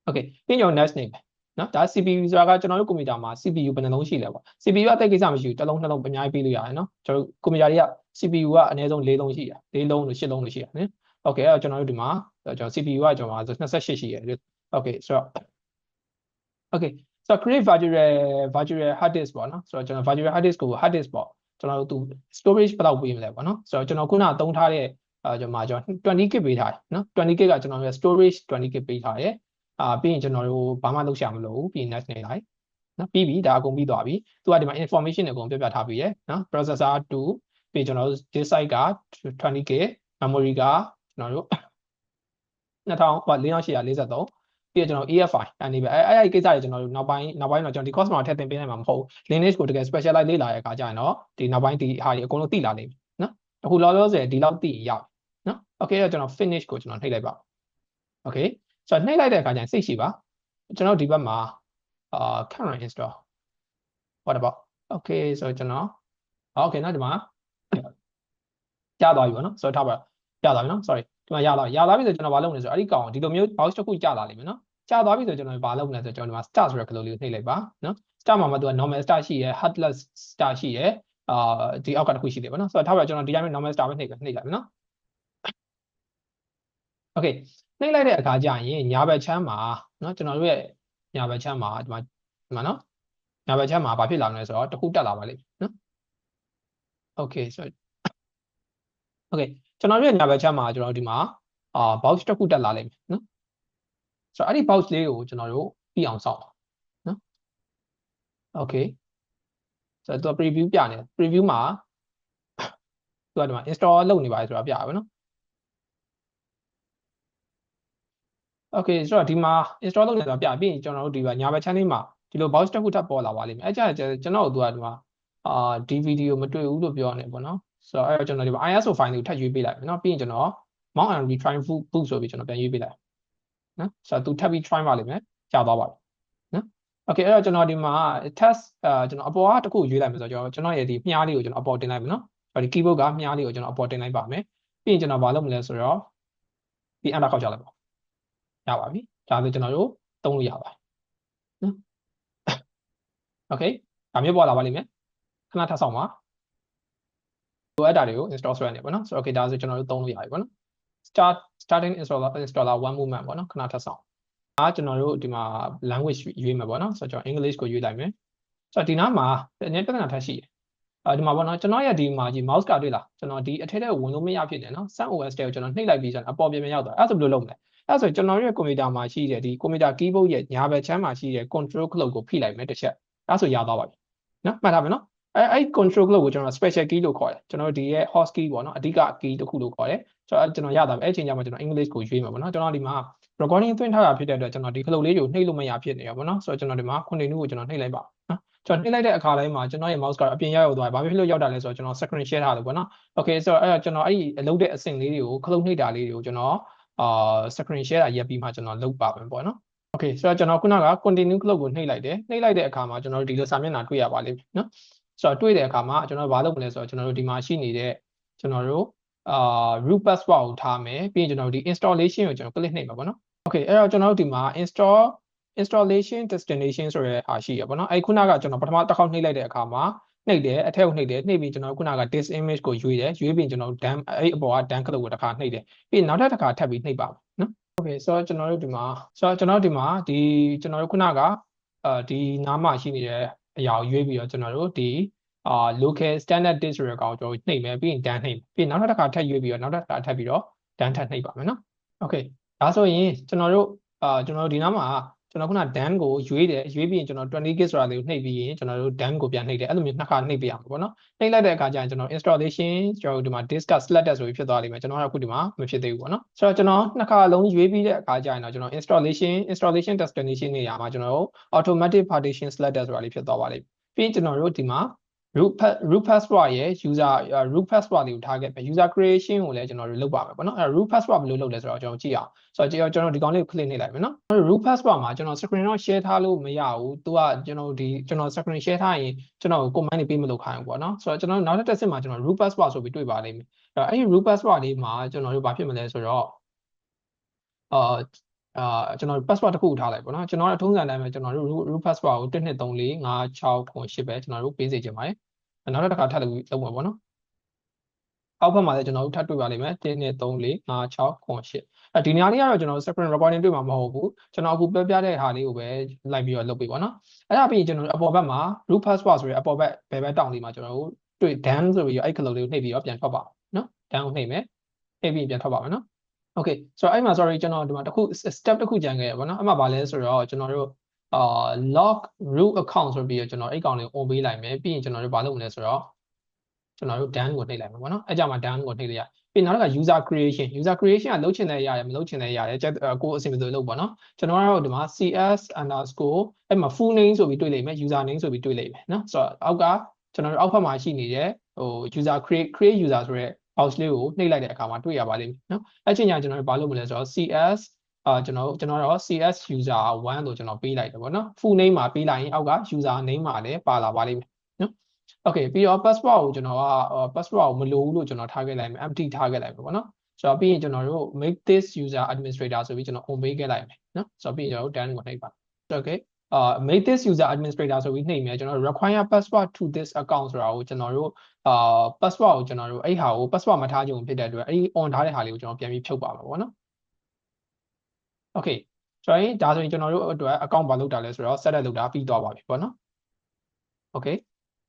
Okay ပြီးရင် next name နော်ဒါ CPU ဆိုတာကကျွန်တော်တို့ကွန်ပျူတာမှာ CPU ဘယ်နှလုံးရှိလဲပေါ့ CPU အသက်ကိစ္စမရှိဘူးတစ်လုံးနှလုံးအများကြီးပေးလို့ရတယ်နော်ကျွန်တော်တို့ကွန်ပျူတာတွေက CPU ကအနည်းဆုံး၄လုံးရှိတာ၄လုံးလို့၈လုံးလို့ရှိတာနော် Okay အဲ့တော့ကျွန်တော်တို့ဒီမှာကျွန်တော် CPU ကကျွန်တော်28ရှိရ Okay ဆိုတော့ Okay ဆို တော့ create virtual virtual hard disk ပေါ့နော်ဆိုတော့ကျွန်တော် virtual hard disk ကို hard disk ပေါ့ကျွန်တော်တို့သူ storage ဘယ်လောက်ပေးမလဲပေါ့နော်ဆိုတော့ကျွန်တော်ခုနသုံးထားတဲ့အဲကျွန်တော်ကျွန်တော် 20GB ပေးထားတယ်နော် 20GB ကကျွန်တော်ရဲ့ storage 20GB ပေးထားတယ်အာပြီးရင်ကျွန်တော်တို့ဘာမှလုပ်ရှာမလို့ပြီး next နေလိုက်နော်ပြီးပြီဒါအကုန်ပြီးသွားပြီသူကဒီမှာ information တွေအကုန်ပြပြထားပြီးရယ်နော် processor 2ပြီးကျွန်တော်တို့ disk size က 20k memory ကကျွန်တော်တို့2000ဟို4843 ပြီးတော့ကျွန်တော် EFI အဲ့ဒီပဲအဲ့အဲ့ဒီကိစ္စတွေကျွန်တော်တို့နောက်ပိုင်းနောက်ပိုင်းတော့ကျွန်တော်ဒီ course မှာထည့်သင်ပေးနိုင်မှာမဟုတ်ဘူး Linux ကိုတကယ် specialize လေ့လာရတဲ့အခါကျရင်တော့ဒီနောက်ပိုင်းဒီဟာတွေအကုန်လုံးသိလာလိမ့်မယ်နော်အခုလောလောဆယ်ဒီလောက်သိရပြီနော် okay တော့ကျွန်တော် finish ကိုကျွန်တော်နှိပ်လိုက်ပါ okay ဆိုတော့နှိပ်လိုက်တဲ့အခါကျရင်စိတ်ရှိပါကျွန်တော်ဒီဘက်မှာအာ current install what about okay ဆိုတော့ကျွန်တော် okay နော်ဒီမှာကြားသွားပြီပေါ့နော်ဆိုတော့ထားပါကြားသွားပြီနော် sorry ဒီဒီမှာရလာရလာပြီဆိုကျွန်တော်ဘာလုပ်မလဲဆိုတော့အဲ့ဒီကောင်ဒီလိုမျိုး box တစ်ခုကြာလာလိမ့်မယ်နော်ကြာသွားပြီဆိုကျွန်တော်ဘာလုပ်မလဲဆိုတော့ကျွန်တော်ဒီမှာ start ဆိုတဲ့ကလေးလေးကိုနှိပ်လိုက်ပါနော် start မှာမှသူက normal start ရှိရယ် headless start ရှိရယ်အာဒီအောက်ကတစ်ခုရှိတယ်ပေါ့နော်ဆိုတော့ထားပါကျွန်တော်ဒီတိုင်း normal start ပဲနှိပ်နှိပ်လိုက်မယ်နော် okay နှိပ်လိုက်တဲ့အခါကျရင်ညာဘက်ချမ်းမှာနော်ကျွန်တော်တို့ရဲ့ညာဘက်ချမ်းမှာဒီမှာဒီမှာနော်ညာဘက်ချမ်းမှာဘာဖြစ်လာမလဲဆိုတော့တစ်ခုတက်လာပါလိမ့်မယ်နော် okay ဆို okay ကျွန်တော်တို့ရဲ့ညာဘက်ချမ်းမှာကျွန်တော်တို့ဒီမှာအာ box တစ်ခုတက်လာလိမ့်မယ်နော်ဆိုတော့အဲ့ဒီ box လေးကိုကျွန်တော်တို့ပြီးအောင်စောင့်ပါနော် okay ဆိုတော့သူက preview ပြနေတယ် preview မှာသူကဒီမှာ install လုပ်နေပါတယ်ဆိုတာပြရပါနော် okay ဆိုတော့ဒီမှာ install လုပ်နေဆိုတာပြပြီးရင်ကျွန်တော်တို့ဒီမှာညာဘက် channel မှာဒီလို box တစ်ခုထပ်ပေါ်လာပါလိမ့်မယ်အဲကြကျွန်တော်တို့ကဒီမှာအာဒီဗီဒီယိုမတွေ့ဘူးလို့ပြောနေပေါ့နော် ဆိုတော့အဲတော့ကျွန်တော်ဒီမှာ ISO file ကိုထပ်ရွေးပေးလိုက်မယ်နော်ပြီးရင်ကျွန်တော် mount and retry boot ဆိုပြီးကျွန်တော်ပြန်ရွေးပေးလိုက်နော်ဆိုတော့သူထပ်ပြီး try ပါလိမ့်မယ်ကြာသွားပါပြီနော် okay အဲ့တော့ကျွန်တော်ဒီမှာ test အာကျွန်တော်အပေါ်ကတစ်ခုရွေးလိုက်မယ်ဆိုတော့ကျွန်တော်ရဲ့ဒီမြားလေးကိုကျွန်တော်အပေါ်တင်လိုက်မယ်နော်ဒီ keyboard ကမြားလေးကိုကျွန်တော်အပေါ်တင်လိုက်ပါမယ်ပြီးရင်ကျွန်တော်ဘာလုပ်မလဲဆိုတော့ဒီ enter ခောက်ချလိုက်ပါရပါပြီဒါဆိုကျွန်တော်တို့သုံးလို့ရပါတယ်နော် okay ဒါမျိုးပေါ်လာပါလိမ့်မယ်ခဏထပ်ဆောင်ပါ လိုအပ်တာတွေကို install ဆွဲနေပေါ့နော်ဆိုတော့ okay ဒါဆိုကျွန်တော်တို့သုံးလို့ရပြီပေါ့နော် start starting installer installer one movement ပေါ့နော်ခဏထပ်ဆောင်အားကျွန်တော်တို့ဒီမှာ language ရွေးမှာပေါ့နော်ဆိုတော့ကျွန်တော် English ကိုရွေးလိုက်မယ်ဆိုတော့ဒီနားမှာနည်းပြဿနာထပ်ရှိတယ်အဲဒီမှာပေါ့နော်ကျွန်တော်ရဲ့ဒီမှာကြီး mouse ကတွေ့လားကျွန်တော်ဒီအထက်ထဲဝင်လို့မရဖြစ်နေနော် Sun OS တဲ့ကိုကျွန်တော်နှိပ်လိုက်ပြီးကျွန်တော်အပေါ်ပြင်ပြင်ရောက်သွားအဲ့ဒါဆိုဘယ်လိုလုပ်မလဲအဲ့ဆိုကျွန်တော်ရဲ့ကွန်ပျူတာမှာရှိတဲ့ဒီကွန်ပျူတာ keyboard ရဲ့ညာဘက်ချမ်းမှာရှိတဲ့ control clock ကိုဖိလိုက်မယ်တစ်ချက်အဲ့ဆိုရသွားပါပြီနော်မှတ်ထားမယ်နော် အဲအဲ့ control clock ကိုကျွန်တော် special key လို့ခေါ်တယ်ကျွန်တော်ဒီရဲ့ host key ပေါ့နော်အဓိက key တစ်ခုလို့ခေါ်တယ်ဆိုတော့ကျွန်တော်ရတာပဲအဲ့ချိန်ကျမှကျွန်တော် English ကိုရွေးမှာပေါ့နော်ကျွန်တော်ဒီမှာ recording သွင်းထားတာဖြစ်တဲ့အတွက်ကျွန်တော်ဒီ clock လေးကိုနှိပ်လို့မရဖြစ်နေရပါတော့နော်ဆိုတော့ကျွန်တော်ဒီမှာ continue ကိုကျွန်တော်နှိပ်လိုက်ပါနော်ကျွန်တော်နှိပ်လိုက်တဲ့အခါတိုင်းမှာကျွန်တော်ရဲ့ mouse ကအပြင်ရောက်ရောက်သွားတယ်ဘာဖြစ်လို့ရောက်တာလဲဆိုတော့ကျွန်တော် screen share ထားတယ်ပေါ့နော် okay ဆိုတော့အဲ့တော့ကျွန်တော်အဲ့ဒီအလုပ်တဲ့အဆင့်လေးတွေကိုခလုတ်နှိပ်တာလေးတွေကိုကျွန်တော်အာ screen share တာရပ်ပြီးမှကျွန်တော်လုပ်ပါမယ်ပေါ့နော် okay ဆိုတော့ကျွန်တော်ခုနက continue clock ကိုနှိပ်လိုက်တယ်နှိပ်လိုက်တဲ့အခါမှာကျွန်တော်တို့ဒီလိုစာမျက်နှာတွေ့ရပါလိမ့်မယ်နော် ဆိုတော့တွေ့တဲ့အခါမှာကျွန်တော်ဘာလုပ်မလဲဆိုတော့ကျွန်တော်တို့ဒီမှာရှိနေတဲ့ကျွန်တော်တို့အာ root password ကိုထားမယ်ပြီးရင်ကျွန်တော်တို့ဒီ installation ကိုကျွန်တော် click နှိပ်မှာပေါ့နော် okay အဲ့တော့ကျွန်တော်တို့ဒီမှာ install installation destination ဆိုရဲအားရှိရပါတော့အဲ့ခုနကကျွန်တော်ပထမတစ်ခေါက်နှိပ်လိုက်တဲ့အခါမှာနှိပ်တယ်အထက်ကိုနှိပ်တယ်နှိပ်ပြီးကျွန်တော်ခုနက this image ကိုရွေးတယ်ရွေးပြီးကျွန်တော် dan အဲ့အပေါ်က dan ကလုတ်ကိုတစ်ခါနှိပ်တယ်ပြီးနောက်ထပ်တစ်ခါထပ်ပြီးနှိပ်ပါမယ်နော် okay ဆိုတော့ကျွန်တော်တို့ဒီမှာဆိုတော့ကျွန်တော်တို့ဒီမှာဒီကျွန်တော်တို့ခုနကအာဒီနားမှာရှိနေတဲ့ အရာကိုရွေးပြီးတော့ကျွန်တော်တို့ဒီအာ local standard disk ဆိုတဲ့ကောင်ကျွန်တော်နှိပ်မယ်ပြီးရင် dan နှိပ်ပြီးနောက်ထပ်တစ်ခါထပ်ရွေးပြီးတော့နောက်ထပ်တစ်ခါထပ်ပြီးတော့ dan ထပ်နှိပ်ပါမယ်နော် okay ဒါဆိုရင်ကျွန်တော်တို့အာကျွန်တော်တို့ဒီနားမှာ ကျွန်တော်ခုန dan ကိုရွေးတယ်ရွေးပြီးရင်ကျွန်တော် 20 gig ဆိုတာလေးကိုနှိပ်ပြီးရင်ကျွန်တော်တို့ dan ကိုပြန်နှိပ်တယ်အဲ့လိုမျိုးနှစ်ခါနှိပ်ပြရမှာပေါ့နော်နှိပ်လိုက်တဲ့အခါကျရင်ကျွန်တော် installation ကျွန်တော်တို့ဒီမှာ disk selected ဆိုပြီးဖြစ်သွားလိမ့်မယ်ကျွန်တော်ကအခုဒီမှာမဖြစ်သေးဘူးပေါ့နော်ဆိုတော့ကျွန်တော်နှစ်ခါလုံးရွေးပြီးတဲ့အခါကျရင်တော့ကျွန်တော် installation installation destination နေရာမှာကျွန်တော်တို့ automatic partition selected ဆိုတာလေးဖြစ်သွားပါလိမ့်မယ်ပြီးရင်ကျွန်တော်တို့ဒီမှာ root root password ရဲ့ user root password တွေကိုထားခဲ့မယ် user creation ကိုလည်းကျွန်တော်တို့လုပ်ပါမယ်ပေါ့နော်အဲ root password ဘယ်လိုလုပ်လဲဆိုတော့ကျွန်တော်ကြည့်အောင်ဆိုတော့ကျွန်တော်ဒီကောင်လေးကို click နှိပ်လိုက်မယ်နော် root password မှာကျွန်တော် screen တော့ share ထားလို့မရဘူးသူကကျွန်တော်ဒီကျွန်တော် screen share ထားရင်ကျွန်တော် command တွေပေးမလုပ်ခိုင်းဘူးပေါ့နော်ဆိုတော့ကျွန်တော်နောက်တစ်ဆင့်မှာကျွန်တော် root password ဆိုပြီးတွေ့ပါလိမ့်မယ်အဲ့ဒီ root password လေးမှာကျွန်တော်တို့ဘာဖြစ်မလဲဆိုတော့အာ အာကျွန်တော် password တစ်ခုထားလိုက်ပေါ့နော်ကျွန်တော်ကထုံးစံတိုင်းပဲကျွန်တော်တို့ root password ကို1 2 3 4 5 6 9 8ပဲကျွန်တော်တို့ပေးစေချင်ပါတယ်နောက်တစ်ခါထပ်လုပ်လုပ်မှာပေါ့နော်အောက်ဘက်မှာလည်းကျွန်တော်တို့ထပ်တွေ့ပါလိမ့်မယ်1 2 3 4 5 6 9 8အဲဒီနေရာလေးကတော့ကျွန်တော် screen recording တွေ့မှာမဟုတ်ဘူးကျွန်တော်အခုပြောပြတဲ့ဟာလေးကိုပဲလိုက်ပြီးတော့လုပ်ပေးပါနော်အဲ့ဒါပြီးရင်ကျွန်တော်အပေါ်ဘက်မှာ root password ဆိုရအပေါ်ဘက်ဘယ်ဘက်တောင်းလေးမှာကျွန်တော်တို့တွေ့ dan ဆိုပြီးတော့အဲ့ cloud လေးကိုနှိပ်ပြီးတော့ပြန်ထွက်ပါနော် dan ကိုနှိပ်မယ်နှိပ်ပြီးပြန်ထွက်ပါမယ်နော် okay ဆိုတော့အဲ့မှာ sorry ကျွန်တော်ဒီမှာတစ်ခု step တစ်ခုကြံခဲ့ရပါတော့အဲ့မှာဗာလဲဆိုတော့ကျွန်တော်တို့အာ log root account ဆိုပြီးတော့ကျွန်တော်အဲ့ကောင်လေး on ပေးလိုက်မယ်ပြီးရင်ကျွန်တော်တို့ဘာလုပ်မလဲဆိုတော့ကျွန်တော်တို့ done ကိုနှိပ်လိုက်မှာပေါ့နော်အဲ့ကြမှာ done ကိုနှိပ်လိုက်ရပြီးနောက်တစ်ခါ user creation user creation ကလုပ်ချင်တဲ့ရတယ်မလုပ်ချင်တဲ့ရတယ်ကိုအဆင်ပြေလို့လုပ်ပေါ့နော်ကျွန်တော်ကတော့ဒီမှာ cs underscore အဲ့မှာ full name ဆိုပြီးတွေ့လိမ့်မယ် user name ဆိုပြီးတွေ့လိမ့်မယ်နော်ဆိုတော့အောက်ကကျွန်တော်တို့အောက်ဘက်မှာရှိနေတဲ့ဟို user create create user ဆိုတဲ့ box လေးကိုနှိပ်လိုက်တဲ့အခါမှာတွေ့ရပါလိမ့်မယ်နော်အဲ့ချိန်ကျကျွန်တော်တို့ဘာလုပ်မလဲဆိုတော့ cs အာကျွန်တော်ကျွန်တော်တော့ CS user 1လို့ကျွန်တော်ပေးလိုက်တယ်ပေါ့နော် full name မှာပေးလိုက်ရင်အောက်က user name မှာလည်းပါလာပါလိမ့်မယ်နော် okay ပြီးတော့ password ကိုကျွန်တော်က password ကိုမလိုဘူးလို့ကျွန်တော်ထားခဲ့လိုက်မယ် empty ထားခဲ့လိုက်မယ်ပေါ့နော်ဆိုတော့ပြီးရင်ကျွန်တော်တို့ make this user administrator ဆိုပြီးကျွန်တော် on ပေးခဲ့လိုက်မယ်နော်ဆိုတော့ပြီးရင်ကျွန်တော်တို့ done ကိုနှိပ်ပါ okay အာ make this user administrator ဆိုပြီးနှိပ်မယ်ကျွန်တော်တို့ require password to this account ဆိုတာကိုကျွန်တော်တို့အာ password ကိုကျွန်တော်တို့အဲ့ဟာကို password မထားကြုံဖြစ်တဲ့အတွက်အဲ့ဒီ on ထားတဲ့ဟာလေးကိုကျွန်တော်ပြန်ပြီးဖြုတ်ပါမှာပေါ့နော် okay ဆိုရင်ဒါဆိုရင်ကျွန်တော်တို့အတွက် account ဘာလုပ်တာလဲဆိုတော့ set up လုပ်တာပြီးသွားပါပြီပေါ့နော် okay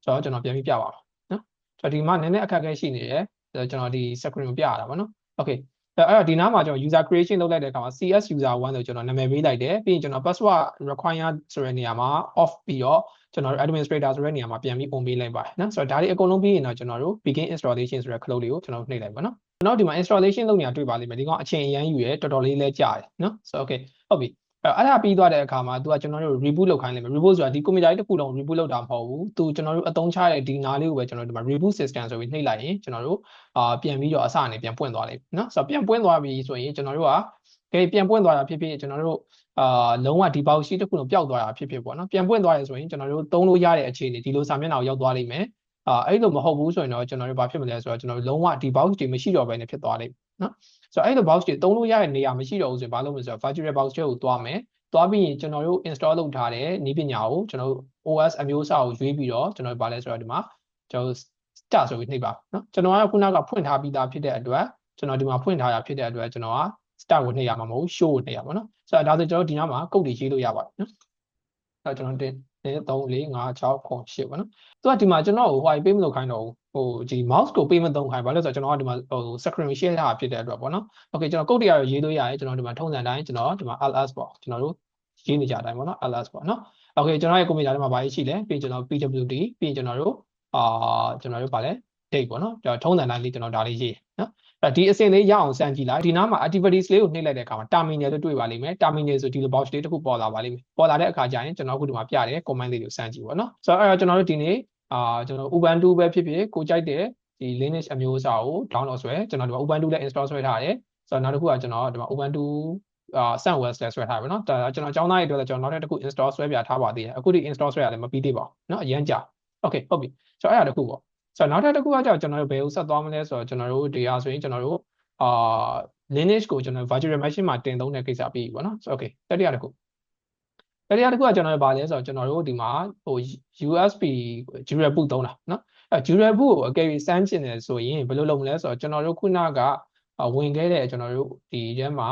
ဆိုတော့ကျွန်တော်ပြန်ပြီးပြပါမယ်နော်ဆိုတော့ဒီမှာနည်းနည်းအခက်အခဲရှိနေတယ်ကျွန်တော်ဒီ screen ကိုပြရတာပေါ့နော် okay အဲ့တော့ဒီနားမှာကျွန်တော် user creation လုပ်လိုက်တဲ့အခါမှာ cs user 1ဆိုကျွန်တော်နာမည်ပေးလိုက်တယ်ပြီးရင်ကျွန်တော် password require ဆိုတဲ့နေရာမှာ off ပြီးတော့ကျွန်တော်တို့ administrator ဆိုတဲ့နေရာမှာပြန်ပြီး on ပေးလိုက်ပါတယ်နော်ဆိုတော့ဒါတွေအကုန်လုံးပြီးရင်တော့ကျွန်တော်တို့ begin installation ဆိုတဲ့ close လေးကိုကျွန်တော်နှိပ်လိုက်ပါနော်နောက်ဒီမှာ installation လုပ်နေတာတွေ့ပါလိမ့်မယ်ဒီကောင်အချိန်အရန်ယူရတော်တော်လေးလဲကြာတယ်နော်ဆိုတော့ okay ဟုတ်ပြီ အဲ့ဒါပြီးသွားတဲ့အခါမှာ तू ကကျွန်တော်တို့ reboot လုပ်ခိုင်းလိုက်မယ် reboot ဆိုတာဒီ computer တစ်ခုလုံး reboot လုပ်တာမဟုတ်ဘူး तू ကျွန်တော်တို့အသုံးချတဲ့ဒီနာလေးကိုပဲကျွန်တော်တို့ဒီမှာ reboot system ဆိုပြီးနှိပ်လိုက်ရင်ကျွန်တော်တို့အာပြန်ပြီးတော့အစအနေပြန်ပွင့်သွားလိမ့်မယ်နော်ဆိုတော့ပြန်ပွင့်သွားပြီဆိုရင်ကျွန်တော်တို့ကကဲပြန်ပွင့်သွားတာဖြစ်ဖြစ်ကျွန်တော်တို့အာလုံးဝဒီပေါက်ရှိတစ်ခုလုံးပျောက်သွားတာဖြစ်ဖြစ်ပေါ့နော်ပြန်ပွင့်သွားရဆိုရင်ကျွန်တော်တို့သုံးလို့ရတဲ့အခြေအနေဒီလိုစာမျက်နှာကိုရောက်သွားလိမ့်မယ် အာအဲ့လိုမဟုတ်ဘူးဆိုရင်တော့ကျွန်တော်တို့ဘာဖြစ်မလဲဆိုတော့ကျွန်တော်တို့လုံးဝဒီ box တွေမရှိတော့ဘဲနဲ့ဖြစ်သွားလိမ့်မယ်နော်ဆိုတော့အဲ့လို box တွေသုံးလို့ရတဲ့နေရာမရှိတော့ဘူးဆိုရင်ဘာလုပ်မလဲဆိုတော့ virtual box တွေကိုသွားမယ်သွားပြီးရင်ကျွန်တော်တို့ install လုပ်ထားတဲ့နည်းပညာကိုကျွန်တော်တို့ OS အမျိုးအစားကိုရွေးပြီးတော့ကျွန်တော်တို့ဗာလဲဆိုတော့ဒီမှာကျွန်တော် start ဆိုပြီးနှိပ်ပါနော်ကျွန်တော်ကခုနကဖွင့်ထားပြီးသားဖြစ်တဲ့အတွက်ကျွန်တော်ဒီမှာဖွင့်ထားတာဖြစ်တဲ့အတွက်ကျွန်တော်က start ကိုနှိပ်ရမှာမဟုတ် show ကိုနှိပ်ရမှာနော်ဆိုတော့ဒါဆိုကျွန်တော်ဒီနားမှာ code တွေရေးလို့ရပါတယ်နော်အဲ့ကျွန်တော်တင် 3 4 5 6 9 8ပေါ့နော်သူကဒီမှာကျွန်တော်ဟိုဟိုပေးမလို့ခိုင်းတော့ဟိုဒီ mouse ကိုပေးမသုံးခိုင်းဘာလို့ဆိုတော့ကျွန်တော်ကဒီမှာဟို screen share ထားဖြစ်တဲ့အတွက်ပေါ့နော် okay ကျွန်တော် code တွေကတော့ရေးလို့ရတယ်ကျွန်တော်ဒီမှာထုံးစံတိုင်းကျွန်တော်ဒီမှာ ls ပေါ့ကျွန်တော်တို့ရေးနေကြအတိုင်းပေါ့နော် ls ပေါ့နော် okay ကျွန်တော်ရဲ့ computer ထဲမှာဘာရေးရှိလဲပြီးကျွန်တော် pwd ပြီးကျွန်တော်တို့အာကျွန်တော်တို့ဗာလဲ date ပေါ့နော်ကျွန်တော်ထုံးစံတိုင်းလေးကျွန်တော်ဒါလေးရေးနော်အဲ့ဒီအဆင့်လေးရအောင်စမ်းကြည့်လိုက်ဒီနားမှာ activities လေးကိုနှိပ်လိုက်တဲ့အခါမှာ terminal လို့တွေ့ပါလိမ့်မယ် terminal ဆိုဒီလို box လေးတစ်ခုပေါ်လာပါလိမ့်မယ်ပေါ်လာတဲ့အခါကျရင်ကျွန်တော်အခုဒီမှာပြတယ် command လေးကိုစမ်းကြည့်ပေါ့နော်ဆိုတော့အဲ့တော့ကျွန်တော်တို့ဒီနေ့အာကျွန်တော် Ubuntu ပဲဖြစ်ဖြစ်ကိုကြိုက်တဲ့ဒီ Linux အမျိုးအစားကို download ဆွဲကျွန်တော်ဒီမှာ Ubuntu လည်း install ဆွဲထားတယ်ဆိုတော့နောက်တစ်ခုကကျွန်တော်ဒီမှာ Ubuntu အာ SunOS လည်းဆွဲထားပြီเนาะဒါကျွန်တော်အကြောင်းသားတွေအတွက်ကျွန်တော်နောက်ထပ်တစ်ခု install ဆွဲပြထားပါသေးတယ်အခုဒီ install ဆွဲရတယ်မပြီးသေးပါဘူးเนาะအရင်ကြာ okay ဟုတ်ပြီဆိုတော့အဲ့ဒါတစ်ခုပေါ့ ဆိုတော့နောက်ထပ်တစ်ခုကကြောင့်ကျွန်တော်တို့ဘယ်ကိုဆက်သွားမလဲဆိုတော့ကျွန်တော်တို့ဒီဟာဆိုရင်ကျွန်တော်တို့အာ lineage ကိုကျွန်တော် virtual machine မှာတင်သုံးတဲ့ကိစ္စပြီးပြီပေါ့နော်ဆိုတော့ okay တတိယတစ်ခုတတိယတစ်ခုကကျွန်တော်တို့ဗာလဲဆိုတော့ကျွန်တော်တို့ဒီမှာဟို USB durable သုံးတာနော်အဲ durable ကိုအကယ်၍စမ်းချင်တယ်ဆိုရင်ဘယ်လိုလုပ်မလဲဆိုတော့ကျွန်တော်တို့ခုနကဝင်ခဲ့တဲ့ကျွန်တော်တို့ဒီထဲမှာ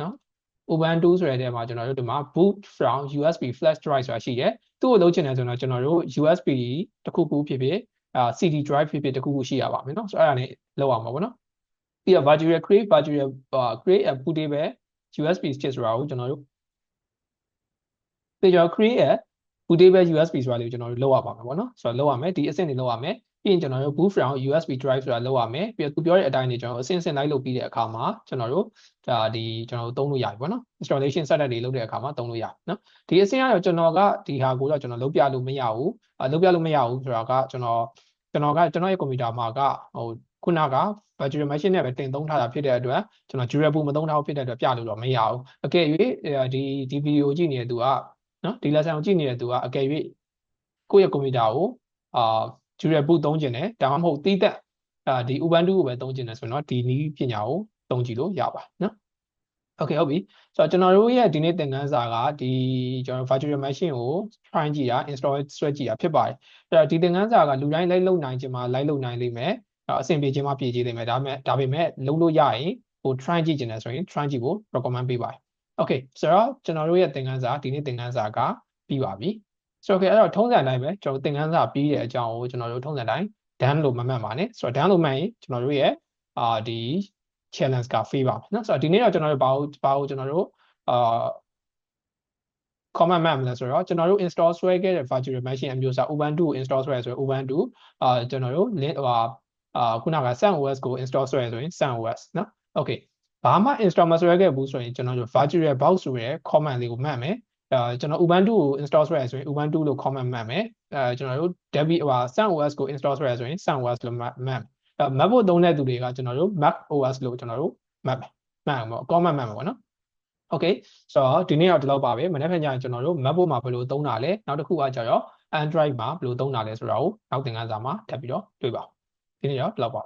နော် Ubuntu ဆိုတဲ့ထဲမှာကျွန်တော်တို့ဒီမှာ boot from USB flash drive ဆိုတာရှိတယ်သူ့ကိုလုပ်ချင်တယ်ဆိုတော့ကျွန်တော်တို့ USB တစ်ခုခုဖြစ်ဖြစ် အာ CD drive ဖြစ်ဖြစ်တစ်ခုခုရှိရပါမယ်เนาะဆိုတော့အဲ့ဒါနဲ့လောက်အောင်ပါဗောနော်ပြီးတော့ virtual create virtual create a bootable USB stick ဆိုတာကိုကျွန်တော်တို့ပြီးတော့ create a bootable USB ဆိုတာလေးကိုကျွန်တော်တို့လောက်ရပါမယ်ဗောနော်ဆိုတော့လောက်ရမယ်ဒီအဆင့်တွေလောက်ရမယ် ပြီးရင်ကျွန်တော်တို့ boot from USB drive ဆိုတာလောက်ရမယ်ပြီးတော့သူပြောတဲ့အတိုင်းနေကျွန်တော်တို့အဆင့်ဆင့်လိုက်လုပ်ပြီးတဲ့အခါမှာကျွန်တော်တို့ဒါဒီကျွန်တော်တို့သုံးလို့ရပြီပေါ့နော် installation setup တွေလုပ်တဲ့အခါမှာသုံးလို့ရနော်ဒီအဆင့်ကတော့ကျွန်တော်ကဒီဟာကိုတော့ကျွန်တော်လုပ်ပြလို့မရဘူးအလုပ်ပြလို့မရဘူးဆိုတာကကျွန်တော်ကျွန်တော်ကကျွန်တော်ရဲ့ကွန်ပျူတာမှာကဟိုခုနက virtual machine နဲ့ပဲတင်သုံးထားတာဖြစ်တဲ့အတွက်ကျွန်တော် durable မသုံးထားဘူးဖြစ်တဲ့အတွက်ပြလို့တော့မရဘူးအကယ်၍ဒီဒီဗီဒီယိုကြည့်နေတဲ့သူကနော်ဒီ lesson ကိုကြည့်နေတဲ့သူကအကယ်၍ကိုယ့်ရဲ့ကွန်ပျူတာကိုအာ durable သုံးကျင်တယ်ဒါမှမဟုတ်တီးသက်အာဒီ Ubuntu ကိုပဲသုံးကျင်တယ်ဆိုတော့ဒီနည်းပညာကိုသုံးကြည့်လို့ရပါနော် Okay ဟုတ်ပြီဆိုတော့ကျွန်တော်တို့ရဲ့ဒီနေ့သင်ခန်းစာကဒီကျွန်တော် virtual machine ကို try ကြည့်တာ install ဆွဲကြည့်တာဖြစ်ပါတယ်အဲ့တော့ဒီသင်ခန်းစာကလူတိုင်းလိုက်လုပ်နိုင်ခြင်းမှာလိုက်လုပ်နိုင်လိမ့်မယ်အဆင်ပြေခြင်းမှာပြေကြည့်လိမ့်မယ်ဒါပေမဲ့ဒါပေမဲ့လုပ်လို့ရရင်ဟို try ကြည့်ခြင်းလဲဆိုရင် try ကြည့်ဖို့ recommend ပေးပါတယ် Okay ဆိုတော့ကျွန်တော်တို့ရဲ့သင်ခန်းစာဒီနေ့သင်ခန်းစာကပြီးပါပြီ ဆိုတော့ okay အဲ့တော့ထုံးစံတိုင်းပဲကျွန်တော်သင်ခန်းစာပြီးတဲ့အကြောင်းကိုကျွန်တော်တို့ထုံးစံတိုင်း done လို့မမှတ်ပါနဲ့ဆိုတော့ done လို့မှတ်ရင်ကျွန်တော်တို့ရဲ့အာဒီ challenge က free ပါမယ်နော်ဆိုတော့ဒီနေ့တော့ကျွန်တော်တို့ဘာလို့ဘာလို့ကျွန်တော်တို့အာ comment မှတ်မလဲဆိုတော့ကျွန်တော်တို့ install ဆွဲခဲ့တဲ့ virtual machine အမျိုးအစား Ubuntu ကို install ဆွဲဆိုရင် Ubuntu အာကျွန်တော်တို့ link ဟိုအာခုနက SunOS ကို install ဆွဲဆိုရင် SunOS နော် okay ဘာမှ install မဆွဲခဲ့ဘူးဆိုရင်ကျွန်တော်တို့ virtual box ဆိုရဲ comment လေးကိုမှတ်မယ် အဲကျွန်တော် Ubuntu ကို install ဆွဲရဆိုရင် Ubuntu လို့ comment မှတ်မယ်အဲကျွန်တော်တို့ Debian ဟို SunOS ကို install ဆွဲရဆိုရင် SunOS လို့မှတ်မယ် MacBook သုံးတဲ့သူတွေကကျွန်တော်တို့ Mac OS လို့ကျွန်တော်တို့မှတ်မယ်မှတ်အောင်ပေါ့ comment မှတ်မယ်ပေါ့နော် Okay ဆိုတော့ဒီနေ့တော့ဒီလောက်ပါပဲမနေ့ကညကျွန်တော်တို့ MacBook မှာဘယ်လိုသုံးတာလဲနောက်တစ်ခုကကျတော့ Android မှာဘယ်လိုသုံးတာလဲဆိုတာကိုနောက်သင်ခန်းစာမှာထပ်ပြီးတော့တွေ့ပါဒီနေ့တော့ဒီလောက်ပါ